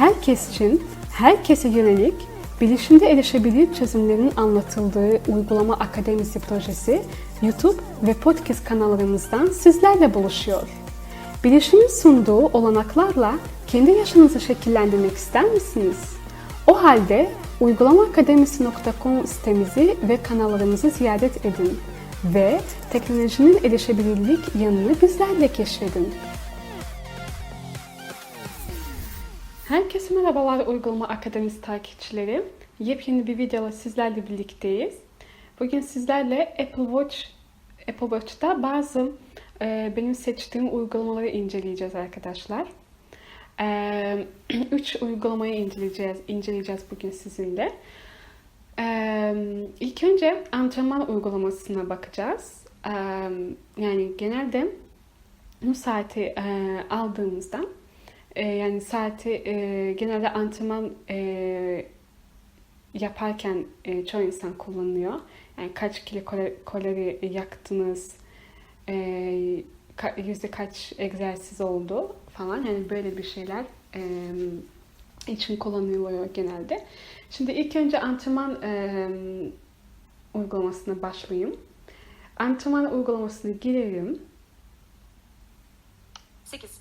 herkes için, herkese yönelik bilişimde erişebilir çözümlerin anlatıldığı Uygulama Akademisi projesi YouTube ve podcast kanallarımızdan sizlerle buluşuyor. Bilişimin sunduğu olanaklarla kendi yaşınızı şekillendirmek ister misiniz? O halde uygulamaakademisi.com sitemizi ve kanallarımızı ziyaret edin ve teknolojinin erişebilirlik yanını bizlerle keşfedin. Herkese merhabalar Uygulama Akademisi takipçileri. Yepyeni bir videola sizlerle birlikteyiz. Bugün sizlerle Apple Watch Apple Watch'ta bazı e, benim seçtiğim uygulamaları inceleyeceğiz arkadaşlar. E, üç uygulamayı inceleyeceğiz, inceleyeceğiz bugün sizinle. E, ilk önce antrenman uygulamasına bakacağız. E, yani genelde bu saati e, aldığımızda e, yani saati e, genelde antrenman e, yaparken e, çoğu insan kullanıyor. Yani kaç kilo kalori, yaktınız, e, ka- yüzde kaç egzersiz oldu falan. Yani böyle bir şeyler e, için kullanılıyor genelde. Şimdi ilk önce antrenman e, uygulamasına başlayayım. Antrenman uygulamasına girelim. 8.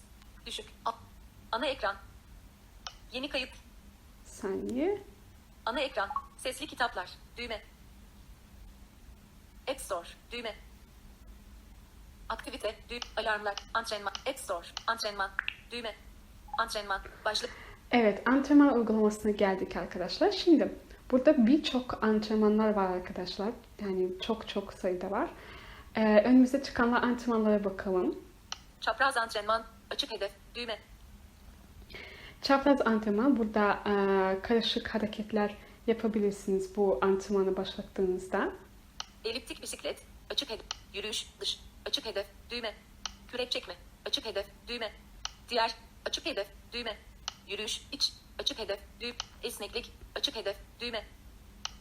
Ana ekran. Yeni kayıt. Saniye. Ana ekran. Sesli kitaplar. Düğme. App Store. Düğme. Aktivite. Düğme. Alarmlar. Antrenman. App Store. Antrenman. Düğme. Antrenman. Başlık. Evet, antrenman uygulamasına geldik arkadaşlar. Şimdi burada birçok antrenmanlar var arkadaşlar. Yani çok çok sayıda var. Ee, önümüze çıkanlar antrenmanlara bakalım. Çapraz antrenman. Açık hedef. Düğme. Çapraz antrenman burada e, karışık hareketler yapabilirsiniz bu antrenmanı başlattığınızda. Eliptik bisiklet. Açık hedef. Yürüyüş. Dış. Açık hedef. Düğme. Kürek çekme. Açık hedef. Düğme. Diğer. Açık hedef. Düğme. Yürüyüş. iç. Açık hedef. Düğme. Esneklik. Açık hedef. Düğme.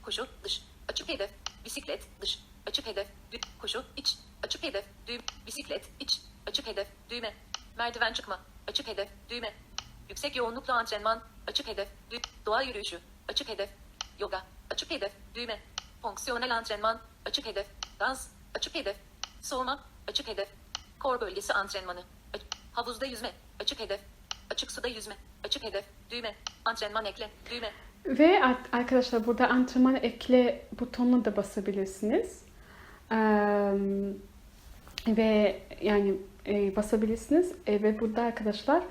Koşu. Dış. Açık hedef. Bisiklet. Dış. Açık hedef. Düğme. Koşu. iç. Açık hedef. Düğme. Bisiklet. iç. Açık hedef. Düğme. Merdiven çıkma. Açık hedef. Düğme. Yüksek yoğunluklu antrenman. Açık hedef. Doğa yürüyüşü. Açık hedef. Yoga. Açık hedef. Düğme. Fonksiyonel antrenman. Açık hedef. Dans. Açık hedef. Soğuma. Açık hedef. Kor bölgesi antrenmanı. Aç- Havuzda yüzme. Açık hedef. Açık suda yüzme. Açık hedef. Düğme. Antrenman ekle. Düğme. Ve ar- arkadaşlar burada antrenman ekle butonuna da basabilirsiniz. Ee, ve yani e, basabilirsiniz E, ve burada arkadaşlar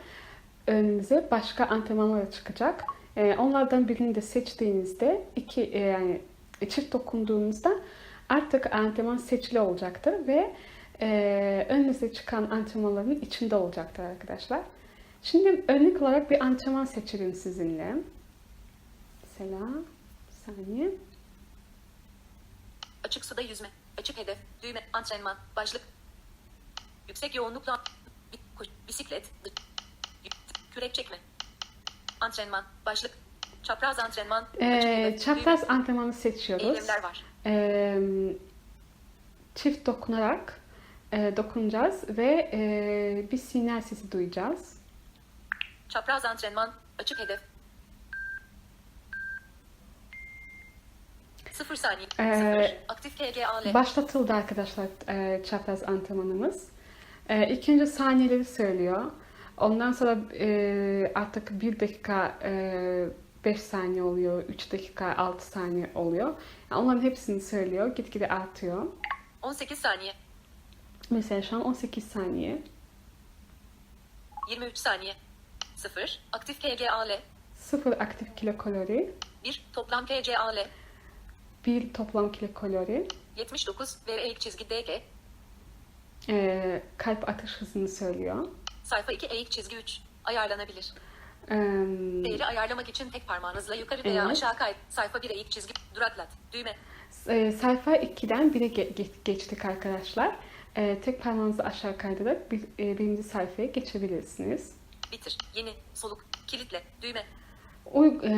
önünüze başka antrenmanlar çıkacak. E, onlardan birini de seçtiğinizde iki e, yani çift dokunduğunuzda artık antrenman seçili olacaktır ve e, önünüze çıkan antrenmanların içinde olacaktır arkadaşlar. Şimdi örnek olarak bir antrenman seçelim sizinle. Mesela saniye. Açık suda yüzme. Açık hedef. Düğme. Antrenman. Başlık. Yüksek koş- bisiklet. Kürek çekme. Antrenman. Başlık. Çapraz antrenman. Ee, çapraz antrenmanı seçiyoruz. Eylemler var. Ee, çift dokunarak e, dokunacağız ve e, bir sinyal sesi duyacağız. Çapraz antrenman. Açık hedef. 0 saniye. Ee, 0. Aktif KGAL. Başlatıldı arkadaşlar e, çapraz antrenmanımız. E, ilk önce saniyeleri söylüyor. Ondan sonra e, artık 1 dakika e, 5 saniye oluyor, 3 dakika 6 saniye oluyor. Yani onların hepsini söylüyor. Gitgide artıyor. 18 saniye. Mesela şu an 18 saniye. 23 saniye. 0. Aktif KGAL. 0 aktif kilokalori, 1. Toplam KGAL. 1 toplam kilokalori, 79 ve eğik çizgi DG. e, kalp atış hızını söylüyor. Sayfa 2 eğik çizgi 3. Ayarlanabilir. E, Değeri ayarlamak için tek parmağınızla yukarı veya Evet. aşağı kay. Sayfa 1 eğik çizgi. Duraklat. Düğme. e, sayfa 2'den 1'e ge- ge- geçtik arkadaşlar. E, tek parmağınızı aşağı kaydırarak bir, e, birinci sayfaya geçebilirsiniz. Bitir. Yeni. Soluk. Kilitle. Düğme. Uy, e,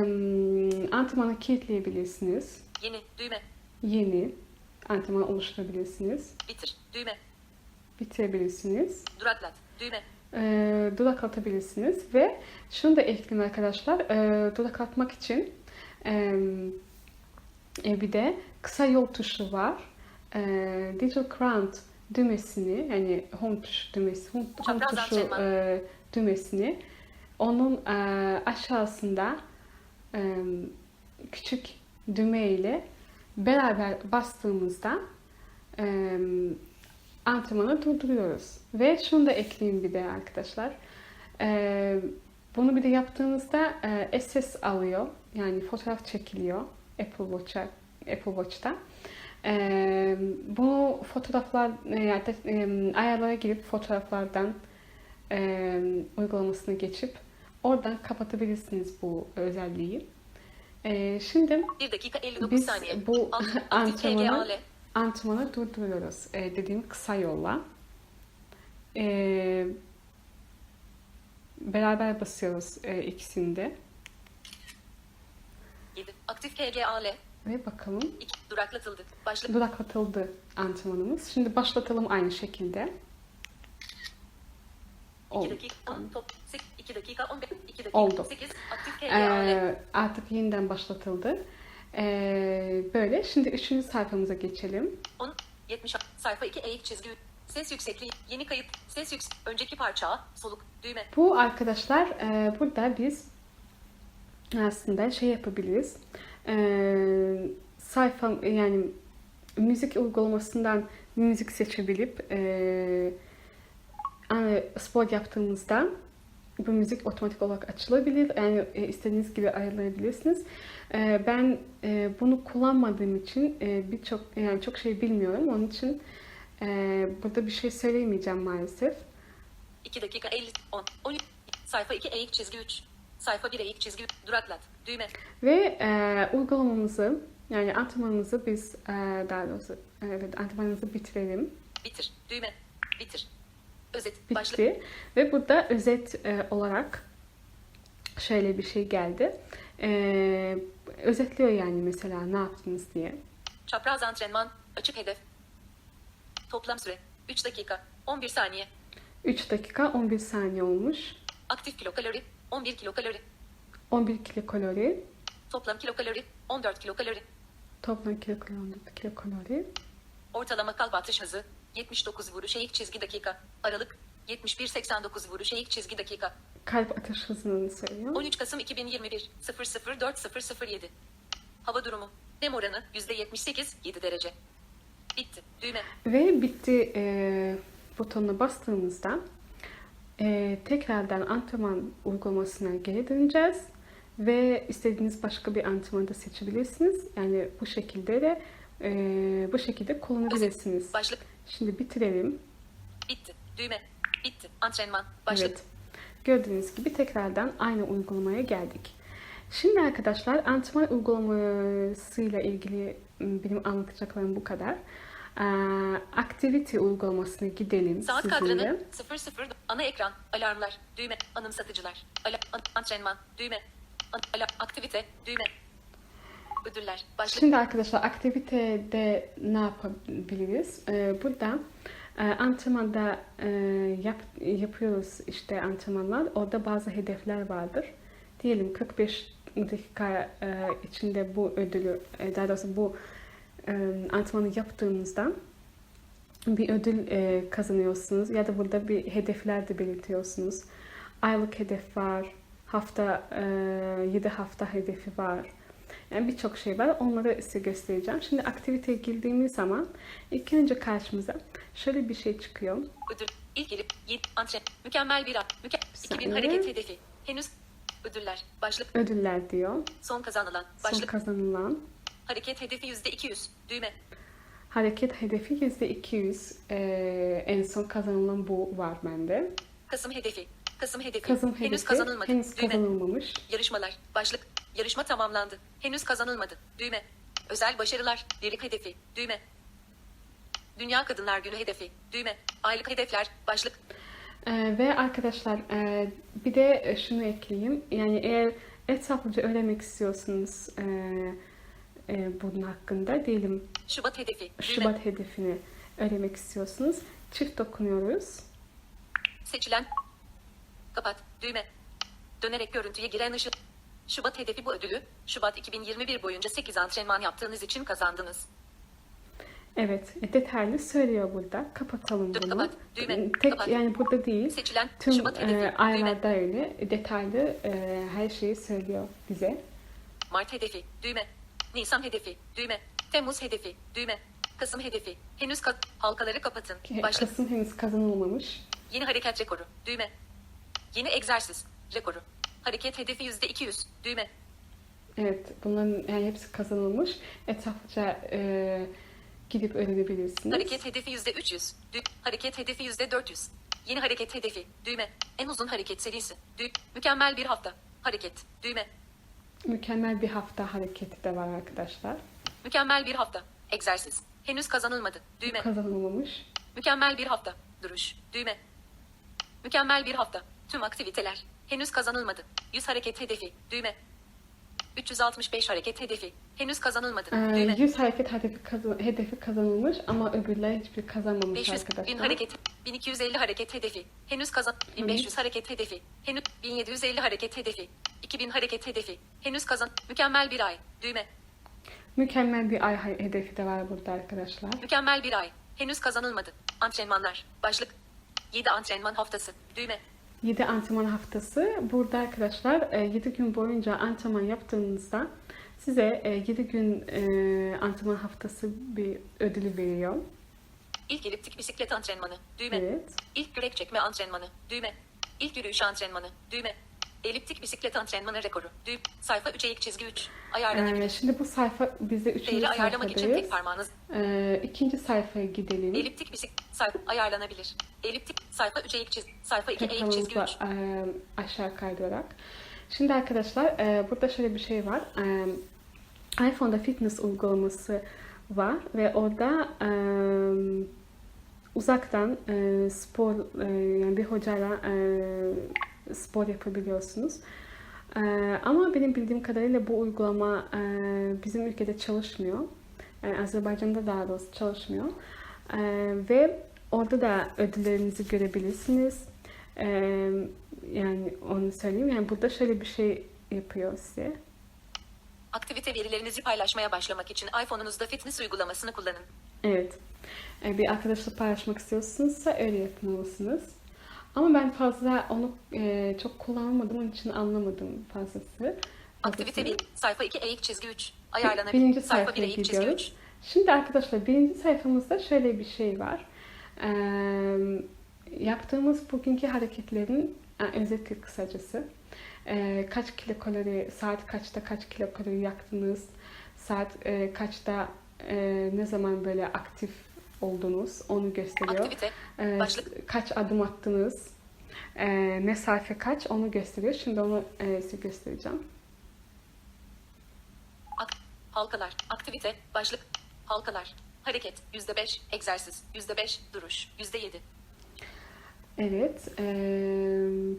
antrenmanı kilitleyebilirsiniz. Yeni. Düğme. Yeni antrenman oluşturabilirsiniz. Bitir. Düğme. Bitirebilirsiniz. Duraklat. Düğme. E, dudak atabilirsiniz. Ve şunu da ekleyin arkadaşlar. E, dudak atmak için e, bir de kısa yol tuşu var. E, Digital Crown düğmesini yani home tuş düğmesi, home, home tuşu e, düğmesini onun e, aşağısında e, küçük düğme ile beraber bastığımızda e, antrenmanı durduruyoruz. Ve şunu da ekleyeyim bir de arkadaşlar. E, bunu bir de yaptığınızda e, SS alıyor. Yani fotoğraf çekiliyor Apple Watch'a, Apple Watch'ta. E, bu fotoğraflar e, yani e, ayarlara girip fotoğraflardan e, uygulamasını geçip oradan kapatabilirsiniz bu özelliği. E, şimdi 1 dakika 59 biz saniye. bu antrenmanı. Antrenmanı durduruyoruz. E, dediğim kısa yolla. E, beraber basıyoruz e, ikisini de. 7. Aktif KGAL. Ve bakalım 2. Duraklatıldı. Başlık. dudak atıldı antrenmanımız. Şimdi başlatalım aynı şekilde. 2 Oldu. dakika 10 top 2 dakika 15 2 dakika Oldu. 8 aktif KGAL. Ee, artık yeniden başlatıldı. Ee, böyle. Şimdi üçüncü sayfamıza geçelim. 10 70 sayfa 2 eğik çizgi ses yüksekliği yeni kayıt ses yüks önceki parça soluk düğme Bu arkadaşlar e, burada biz aslında şey yapabiliriz. E, sayfa yani müzik uygulamasından müzik seçebilip e, hani spor yaptığımızda bu müzik otomatik olarak açılabilir. Yani e, istediğiniz gibi ayarlayabilirsiniz. E, ben e, bunu kullanmadığım için e, birçok yani çok şey bilmiyorum. Onun için e, burada bir şey söyleyemeyeceğim maalesef. 2 dakika 50 10 13 sayfa 2 eğik çizgi 3 sayfa 1 eğik çizgi duraklat düğme Ve e, uygulamamızı yani antrenmanımızı biz e, daha doğrusu evet antrenmanımızı bitirelim. bitir düğme bitir özet Bitti. Ve burada özet e, olarak şöyle bir şey geldi. E, özetliyor yani mesela ne yaptınız diye. çapraz antrenman açık hedef toplam süre 3 dakika 11 saniye 3 dakika 11 saniye olmuş. aktif kilokalori 11 kilokalori 11 kilokalori. toplam kilokalori 14 kilokalori Toplam kilokalori 14 kilokalori. ortalama kalp atış hızı 79 vuruş eğik çizgi dakika aralık 71-89 vuruş eğik çizgi dakika Kalp atış hızını söylüyor. 13 Kasım 2021 004007 Hava durumu Nem oranı %78 7 derece Bitti düğme Ve bitti e, butonuna bastığımızda e, tekrardan antrenman uygulamasına geri döneceğiz. Ve istediğiniz başka bir antrenmanı da seçebilirsiniz. Yani bu şekilde de e, bu şekilde kullanabilirsiniz. Başlık Şimdi bitirelim. bitti. Düğme. Bitti. Antrenman. Başlık Evet. Gördüğünüz gibi tekrardan aynı uygulamaya geldik. Şimdi arkadaşlar antrenman uygulamasıyla ilgili m, benim anlatacaklarım bu kadar. Ee, Activity uygulamasına gidelim Saat sizinle. kadranı 00 ana ekran. Alarmlar. Düğme. Anımsatıcılar. Ala, an- antrenman. Düğme. Ala, aktivite. Düğme ödüller başlık Şimdi arkadaşlar aktivitede ne yapabiliriz? Ee, burada e, antrenmanda e, yap, yapıyoruz işte antrenmanlar. Orada bazı hedefler vardır. Diyelim 45 dakika e, içinde bu ödülü, e, daha doğrusu bu e, antrenmanı yaptığımızda bir ödül e, kazanıyorsunuz ya da burada bir hedefler de belirtiyorsunuz. Aylık hedef var, hafta e, 7 hafta hedefi var. Yani birçok şey var. Onları size göstereceğim. Şimdi aktiviteye girdiğimiz zaman ilk önce karşımıza şöyle bir şey çıkıyor. ödül ilk gelip yeni antren mükemmel bir an müke, saniye. 2000 hareket hedefi henüz ödüller başlık Ödüller diyor. son kazanılan Son başlık kazanılan hareket hedefi %200 düğme hareket hedefi %200. Ee, en son kazanılan bu var bende. Kasım hedefi Kasım hedefi Kasım hedefi henüz kazanılmadı henüz düğme kazanılmamış. yarışmalar başlık yarışma tamamlandı. Henüz kazanılmadı. Düğme. Özel başarılar. Lirik hedefi. Düğme. Dünya Kadınlar Günü hedefi. Düğme. Aylık hedefler. Başlık. Ee, ve arkadaşlar e, bir de şunu ekleyeyim. Yani eğer etraflıca öğrenmek istiyorsanız e, e, bunun hakkında diyelim. Şubat hedefi. Düğme. Şubat hedefini öğrenmek istiyorsunuz. Çift dokunuyoruz. seçilen. Kapat. Düğme. Dönerek görüntüye giren ışık. Şubat hedefi bu ödülü. Şubat 2021 boyunca 8 antrenman yaptığınız için kazandınız. Evet, e, detaylı söylüyor burada. Kapatalım Dur, bunu. kapat, düğme, Tek kapat. yani burada değil. Seçilen Tüm Şubat hedefi. e, aylarda öyle. Detaylı e, her şeyi söylüyor bize. Mart hedefi. Düğme. Nisan hedefi. Düğme. Temmuz hedefi. Düğme. Kasım hedefi. Henüz ka- halkaları kapatın. Başla. Kasım henüz kazanılmamış. Yeni hareket rekoru. Düğme. Yeni egzersiz. Rekoru. Hareket hedefi %200. Düğme. Evet, bunların yani hepsi kazanılmış. Etraflıca e, gidip öğrenebilirsiniz. Hareket hedefi %300. Dü- hareket hedefi %400. Yeni hareket hedefi. Düğme. En uzun hareket serisi. Dü- Mükemmel bir hafta. Hareket. Düğme. Mükemmel bir hafta hareketi de var arkadaşlar. Mükemmel bir hafta. Egzersiz. Henüz kazanılmadı. Düğme. Kazanılmamış. Mükemmel bir hafta. Duruş. Düğme. Mükemmel bir hafta. Tüm aktiviteler. Henüz kazanılmadı. 100 hareket hedefi. Düğme. 365 hareket hedefi. Henüz kazanılmadı. Ee, Düğme. 100 hareket hedefi, kazan- hedefi kazanılmış ama öbürler hiçbir kazanmamış 500 arkadaşlar. bin hareket 1250 hareket hedefi henüz kazan 1500 hareket hedefi henüz 1750 hareket hedefi 2000 hareket hedefi henüz kazan mükemmel bir ay düğme Mükemmel bir ay hedefi de var burada arkadaşlar. mükemmel bir ay henüz kazanılmadı antrenmanlar başlık 7 antrenman haftası düğme 7 antrenman haftası. Burada arkadaşlar 7 gün boyunca antrenman yaptığınızda size 7 gün e, antrenman haftası bir ödülü veriyor. ilk eliptik bisiklet antrenmanı düğme Evet. ilk kürek çekme antrenmanı düğme ilk yürüyüş antrenmanı düğme eliptik bisiklet antrenmanı rekoru düğme sayfa 3'e ilk çizgi 3 ayarlanabilir Ee, şimdi bu sayfa bizde 3. değeri ayarlamak için tek parmağınız Ee, ikinci sayfaya gidelim. Eliptik bisiklet sayfa ayarlanabilir. Eliptik sayfa 3'e ilk çizgi. Sayfa 2'ye ilk çizgi 3. Ekranımıza e, aşağı kaydırarak. Şimdi arkadaşlar e, burada şöyle bir şey var. E, iPhone'da fitness uygulaması var ve orada e, uzaktan e, spor e, yani bir hocayla e, spor yapabiliyorsunuz. E, ama benim bildiğim kadarıyla bu uygulama e, bizim ülkede çalışmıyor. Yani Azerbaycan'da daha doğrusu çalışmıyor. E, ve orada da ödüllerinizi görebilirsiniz. E, yani onu söyleyeyim. Yani burada şöyle bir şey yapıyor size. Aktivite verilerinizi paylaşmaya başlamak için iPhone'unuzda fitness uygulamasını kullanın. Evet. E, bir arkadaşla paylaşmak istiyorsunuzsa öyle yapmalısınız. Ama ben fazla onu e, çok kullanmadım. Onun için anlamadım fazlası. Aktivite fazlasını. 1. Sayfa 2'ye ilk çizgi 3. Ayarlanabilir. Birinci sayfa sayfaya 1'e ilk çizgi gidiyoruz. 3. Şimdi arkadaşlar birinci sayfamızda şöyle bir şey var. Ee, yaptığımız bugünkü hareketlerin e, özeti kısacası. Ee, kaç kilokalori, saat kaçta kaç kilokalori yaktınız, saat e, kaçta e, ne zaman böyle aktif oldunuz onu gösteriyor. Aktivite. Ee, Başlık. kaç adım attınız, e, mesafe kaç onu gösteriyor. Şimdi onu e, size göstereceğim. Ak- halkalar. Aktivite. Başlık. Halkalar. Hareket. %5. Egzersiz. %5. Duruş. %7. Evet, e,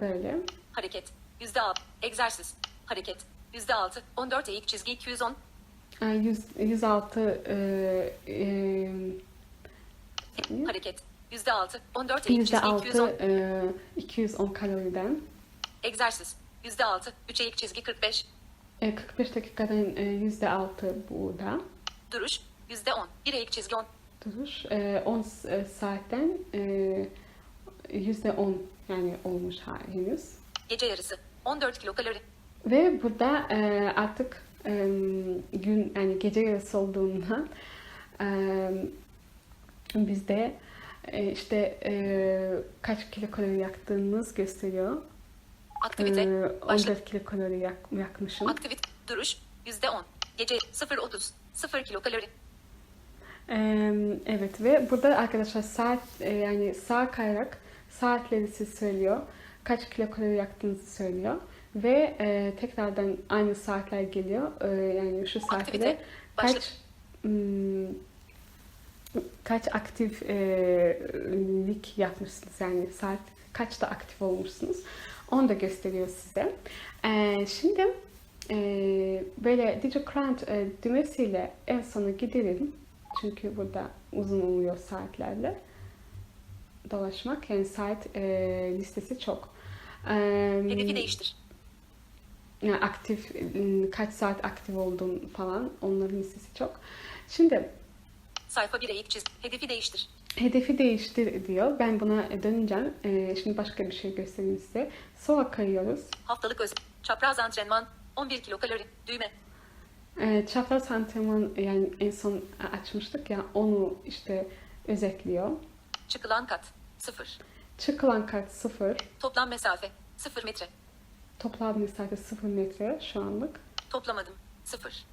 böyle. Hareket. %6. Egzersiz. Hareket. %6. 14'e ilk çizgi 210. E, 100, 106 e, e, Hareket. %6. 14'e ilk çizgi 210. %6 e, 210 kaloriden Egzersiz. %6. 3'e ilk çizgi 45. e, 45 dakikadan e, %6 bu da Duruş. %10. 1'e ilk çizgi 10. duruş. E, 10 s- e, saatten e, %10 yani olmuş henüz. Gece yarısı. 14 kilokalori. Ve burada e, artık e, gün yani gece yarısı olduğundan e, bizde e, işte e, kaç kilokalori yaktığınız gösteriyor. Aktivite. E, Başlık. 14 kilokalori yak, yakmışım. Aktivite. Duruş. %10. Gece 0.30. 0 kilokalori. E, evet ve burada arkadaşlar saat e, yani sağa kayarak saatleri size söylüyor. Kaç kilokalori yaktığınızı söylüyor. Ve e, tekrardan aynı saatler geliyor. E, yani şu saatte kaç hmm, kaç aktif e, yapmışsınız yani saat kaçta aktif olmuşsunuz onu da gösteriyor size. E, şimdi e, böyle DigiCrunch e, düğmesiyle en sona gidelim. Çünkü burada uzun oluyor saatlerle dolaşmak. Yani saat listesi çok. Hedefi değiştir. yani aktif kaç saat aktif oldun falan onların listesi çok. Şimdi Sayfa 1'e ilk çiz. Hedefi değiştir. hedefi değiştir diyor. Ben buna döneceğim. Ee, şimdi başka bir şey göstereyim size. Sola kayıyoruz. Haftalık öz. Çapraz antrenman. 11 kilokalori. Düğme. Ee, çapraz antrenman yani en son açmıştık ya onu işte özetliyor. Çıkılan kat. 0. Çıkılan kat 0. Toplam mesafe. 0 metre. Toplam mesafe 0 metre şu anlık. Toplamadım. 0.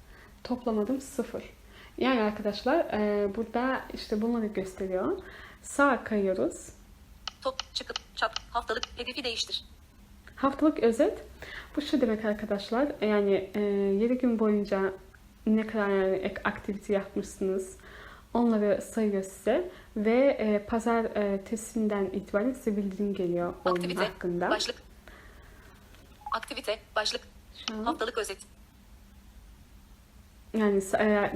Toplamadım 0. Yani arkadaşlar e, burada işte bunları gösteriyor. Sağa kayıyoruz. Top çıkıp çap haftalık hedefi değiştir. Haftalık özet. Bu şu demek arkadaşlar. Yani e, 7 gün boyunca ne kadar yani ek- aktivite yapmışsınız. Onları sayıyor size. Ve e, pazar e, testinden itibaren size bildirim geliyor onun Aktivite. hakkında. Başlık. Aktivite. Başlık. An- Haftalık özet. Yani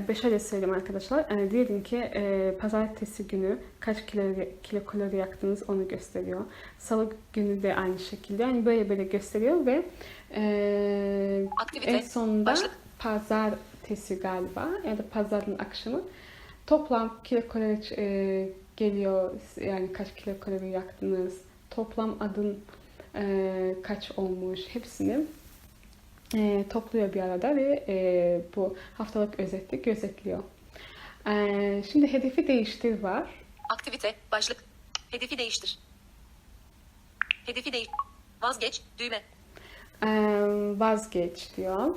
beşe de söyleyeyim arkadaşlar. Yani diyelim ki e, pazartesi günü kaç kilo, kilo kalori yaktınız onu gösteriyor. Salı günü de aynı şekilde. Yani böyle böyle gösteriyor ve e, Aktivite, en sonunda başlık. pazartesi galiba ya da pazarın akşamı toplam kilo kalori e, geliyor. Yani kaç kilo kalori yaktınız. Toplam adın e, kaç olmuş hepsini e, topluyor bir arada ve e, bu haftalık özette gözetliyor. E, şimdi hedefi değiştir var. Aktivite. Başlık. Hedefi değiştir. Hedefi değiş. Vazgeç. Düğme. E, vazgeç diyor.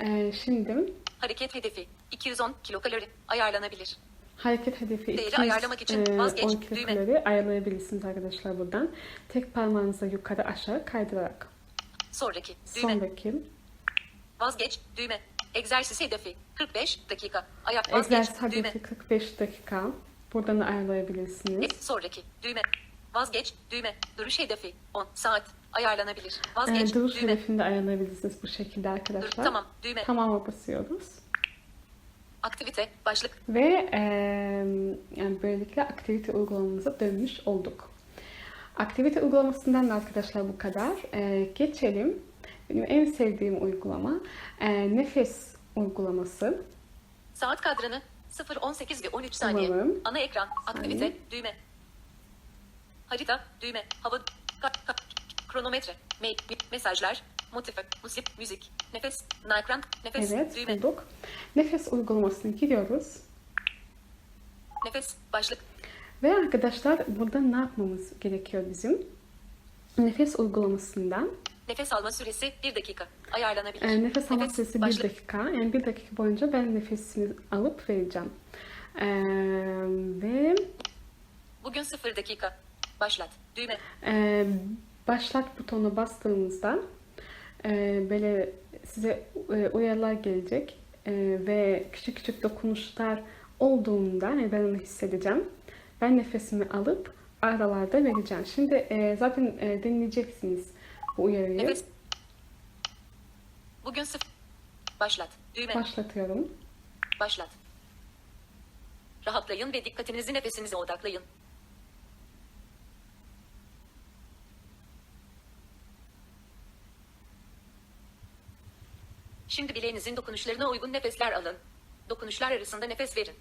E, şimdi Hareket hedefi. 210 kilokalori. Ayarlanabilir. hareket hedefi Değeri 210 ayarlamak için vazgeç, düğme. kilokalori ayarlayabilirsiniz arkadaşlar buradan. Tek parmağınızı yukarı aşağı kaydırarak. Sonraki. Düğme. Sonraki Vazgeç. Düğme. Egzersiz hedefi. 45 dakika. Ayak vazgeç. egzersiz Düğme. hedefi 45 dakika. Buradan da ayarlayabilirsiniz. E, sonraki. Düğme. Vazgeç. Düğme. Duruş hedefi. 10 saat. Ayarlanabilir. E, Vazgeç. duruş düğme. hedefini de ayarlayabilirsiniz bu şekilde Dur, arkadaşlar. tamam. Düğme. Tamama basıyoruz. Aktivite. Başlık. Ve eee, yani böylelikle aktivite uygulamamıza dönmüş olduk. Aktivite uygulamasından da arkadaşlar bu kadar. Eee, geçelim. Benim en sevdiğim uygulama eee, nefes uygulaması. Saat kadranı 0, 18 ve 13 saniye. Umarım. Ana ekran. Aktivite. Düğme. Harita. Düğme. Hava. Kronometre. Mail. Mesajlar. Motive. Müzik. Müzik. Nefes. Ana ekran. Nefes. Evet Düğme. bulduk. Nefes uygulamasına giriyoruz. Nefes. Başlık. Ve arkadaşlar burada ne yapmamız gerekiyor bizim? Nefes uygulamasından Nefes alma süresi 1 dakika. Ayarlanabilir. e, nefes alma süresi bir başlık. dakika. Yani bir dakika boyunca ben nefesimi alıp vereceğim. Eee, ve Bugün 0 dakika. Başlat. Düğme. Ee, başlat butonuna bastığımızda e, böyle size e, uyarılar gelecek E, ve küçük küçük dokunuşlar olduğunda yani ben onu hissedeceğim. Ben nefesimi alıp aralarda vereceğim. Şimdi e, zaten e, dinleyeceksiniz uyarıyı. Nefes. Bugün 0. Başlat. Düğme. Başlatıyorum. Başlat. Rahatlayın ve dikkatinizi nefesinize odaklayın. Şimdi bileğinizin dokunuşlarına uygun nefesler alın. Dokunuşlar arasında nefes verin.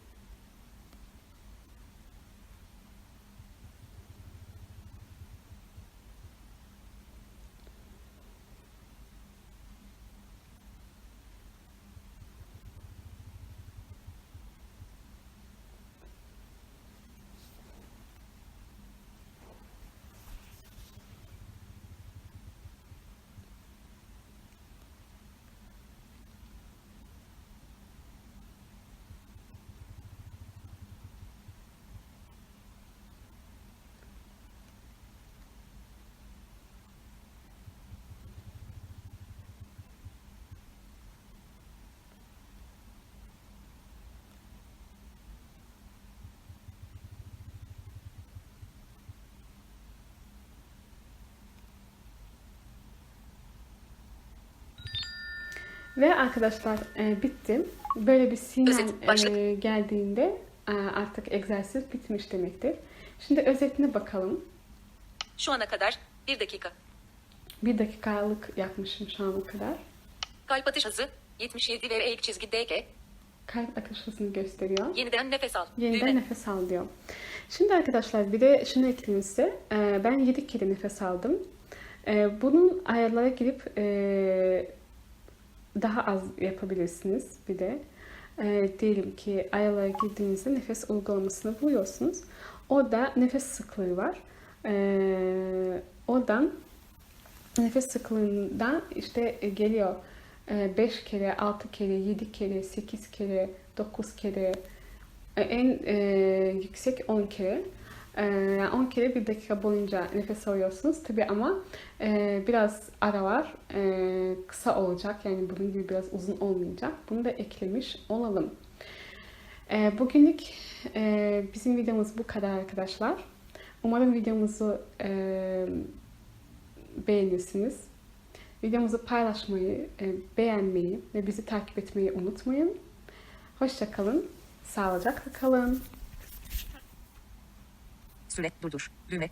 Ve arkadaşlar e, bitti. Böyle bir sinyal e, geldiğinde e, artık egzersiz bitmiş demektir. Şimdi özetine bakalım. Şu ana kadar 1 dakika. Bir dakikalık yapmışım şu ana kadar. Kalp atış hızı 77 ve eğik çizgi DK. Kalp atış hızını gösteriyor. Yeniden nefes al. Yeniden Düğme. nefes al diyor. Şimdi arkadaşlar bir de şunu ekleyeyim size. Ben 7 kere nefes aldım. Ee, bunun ayarlara girip ee, daha az yapabilirsiniz bir de. Ee, diyelim ki ayarlara girdiğinizde nefes uygulamasını buluyorsunuz. Orada nefes sıklığı var. Ee, oradan nefes sıklığından işte e, geliyor 5 kere, 6 kere, 7 kere, 8 kere, 9 kere, e, en e, yüksek 10 kere. E, yani 10 kere bir dakika boyunca nefes alıyorsunuz. Tabi ama e, biraz ara var. E, kısa olacak. Yani bunun gibi biraz uzun olmayacak. Bunu da eklemiş olalım. E, bugünlük e, bizim videomuz bu kadar arkadaşlar. Umarım videomuzu e, beğenirsiniz. Videomuzu paylaşmayı, e, beğenmeyi ve bizi takip etmeyi unutmayın. Hoşça kalın, sağlıcakla kalın. Süre durdur. Düğme.